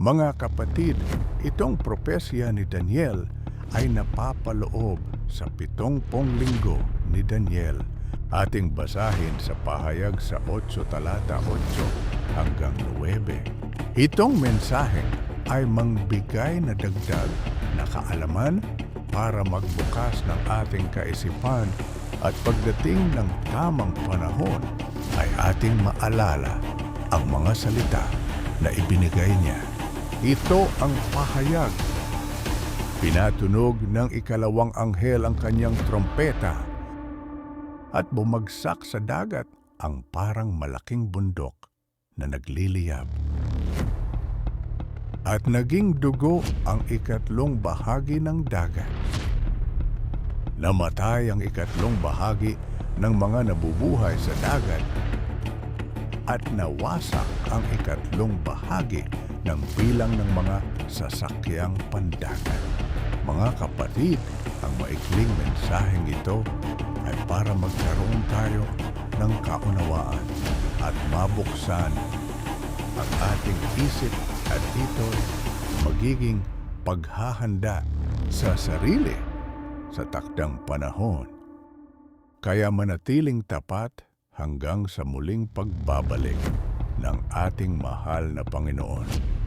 Mga kapatid, itong propesya ni Daniel ay napapaloob sa pitongpong linggo ni Daniel. Ating basahin sa pahayag sa 8 talata 8 hanggang 9. Itong mensahe ay mangbigay na dagdag na kaalaman para magbukas ng ating kaisipan at pagdating ng tamang panahon ay ating maalala ang mga salita na ibinigay niya. Ito ang pahayag. Pinatunog ng ikalawang anghel ang kanyang trompeta at bumagsak sa dagat ang parang malaking bundok na nagliliyab. At naging dugo ang ikatlong bahagi ng dagat. Namatay ang ikatlong bahagi ng mga nabubuhay sa dagat at nawasak ang ikatlong bahagi ng bilang ng mga sasakyang pandagat. Mga kapatid, ang maikling mensaheng ito ay para magkaroon tayo ng kaunawaan at mabuksan ang ating isip at ito magiging paghahanda sa sarili sa takdang panahon. Kaya manatiling tapat hanggang sa muling pagbabalik ng ating mahal na Panginoon.